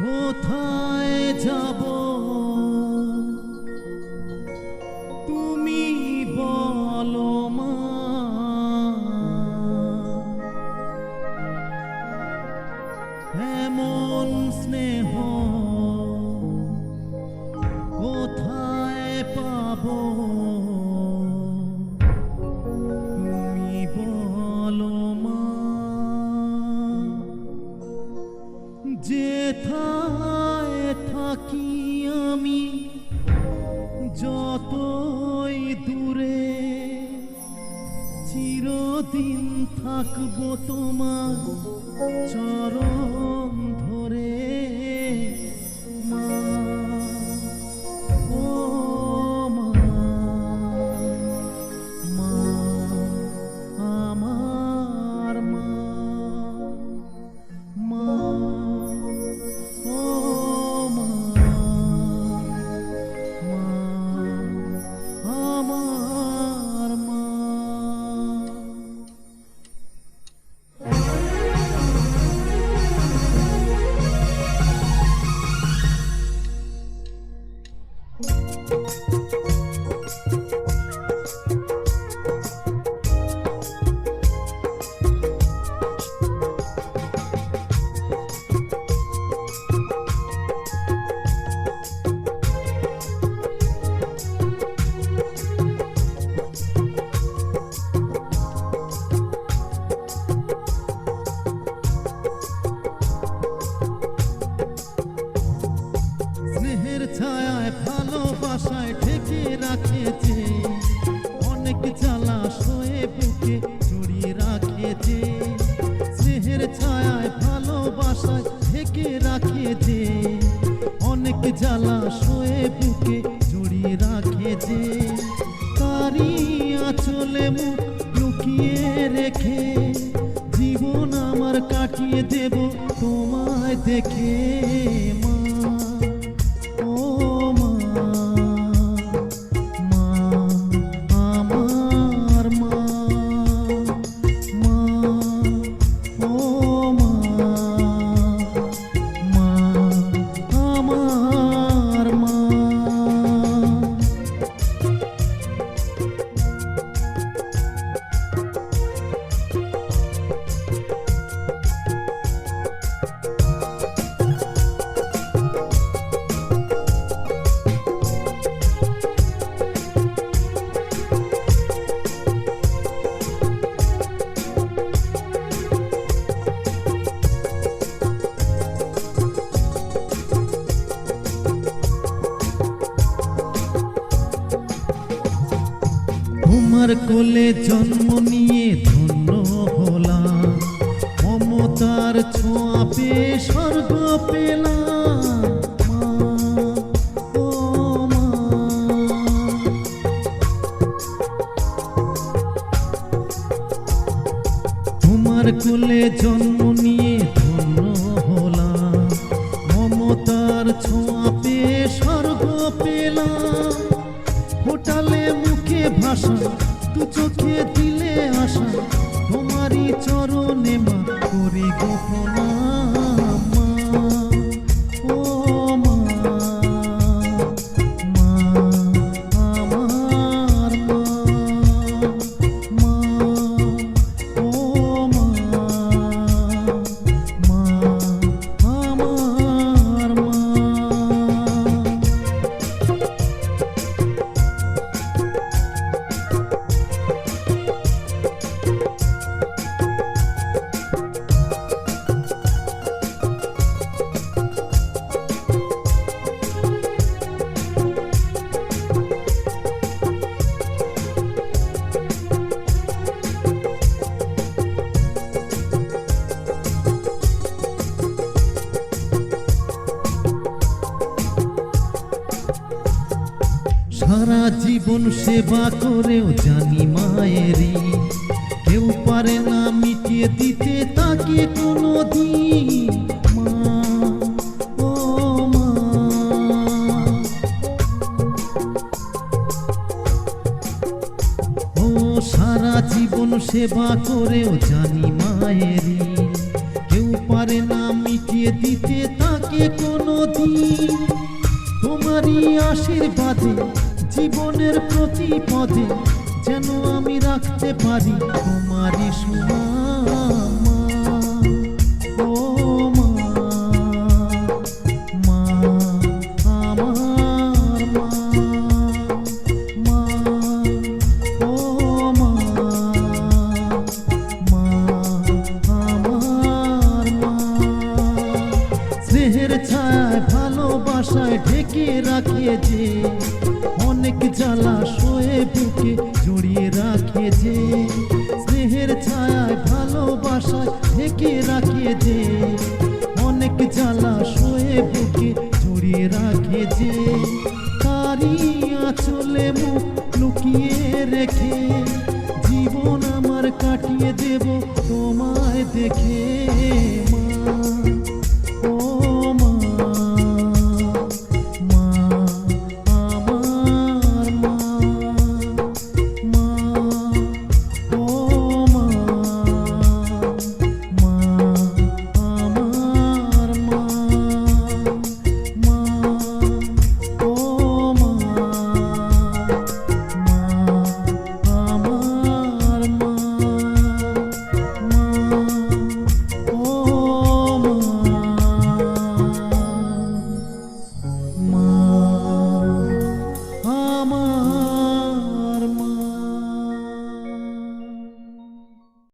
কোথায় যাব? তুমি বলো মা। এমন স্নেহ কোথায় পাবো? যে থা আমি যতই দূরে চিরদিন থাকব তোমার চরণ ধরে। মা স্নেহের ঢেকে রাখেছে অনেক জ্বালা শোয়ে বুকে জড়িয়ে রাখেছে তারি আচলে মুখ লুকিয়ে রেখে জীবন আমার কাটিয়ে দেব তোমায় দেখে। তোমার কোলে জন্ম নিয়ে ধন্য হলাম। মমতার ছোঁয়া পেয়ে স্বর্গ পেলাম। তোমার কোলে জন্ম নিয়ে ধন্য হলাম। মমতার ছোঁয়া চরণে সারা জীবন সেবা করেও জানি মায়েরই। কেউ পারে না মিটিয়ে দিতে তাকে কোনো দিন ও সারা জীবন সেবা করেও জানি মায়েরই। কেউ পারে না মিটিয়ে দিতে তাকে কোনো দিন তোমারই আশীর্বাদে জীবনের প্রতি পদে যেন আমি রাখতে পারি তোমারই সুমা শোয়ে বুকে জড়িয়ে রাখে যে স্নেহের ছায়ায়, ভালোবাসায় ঢেকে রাখে যে অনেক জ্বালা শোয়ে বুকে জড়িয়ে রাখে যে তারি আঁচলে মুখ লুকিয়ে রেখে জীবন আমার কাটিয়ে দেব তোমায় দেখে।